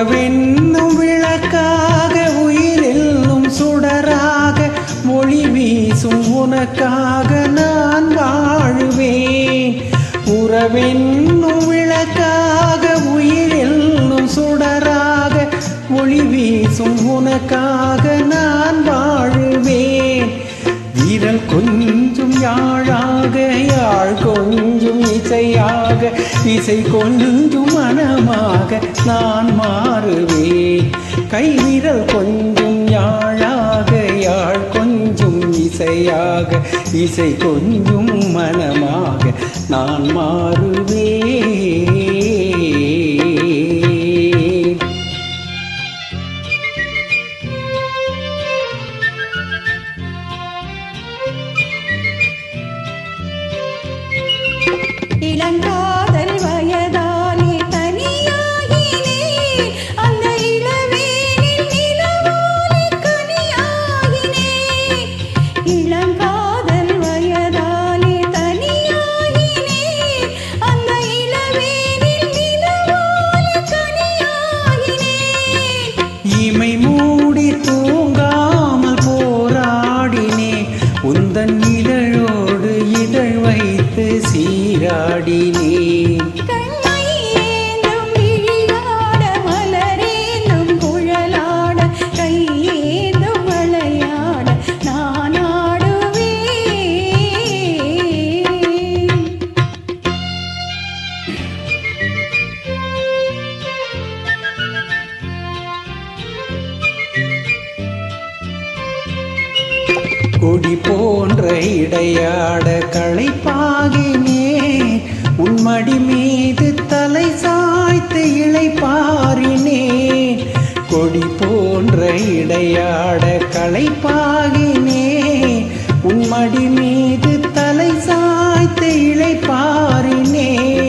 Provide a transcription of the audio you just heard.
உறவென்னும் விளக்காக உயிரெல்லும் சுடராக மொழி வீசும் உனக்காக நான் வாழுவேன். உறவென்னும் விளக்காக உயிரெல்லும் சுடராக மொழி வீசும் உனக்காக நான் இசையாக இசை கொஞ்சம் மனமாக நான் மாறுவேன். கைவிரல் கொஞ்சம் யாழாக யாழ் கொஞ்சம் இசையாக இசை கொஞ்சம் மனமாக நான் மாறுவேன். சீராடினேன் கண்ணை ஏந்தும் விழியாட மலரேந்தும் உன்மடி மீது தலை சாய்த்து பாரினே கொடி போன்ற இடையாட களைப்பாகினேன் உன்மடி மீது தலை சாய்த்து இழைப்பாரினேன்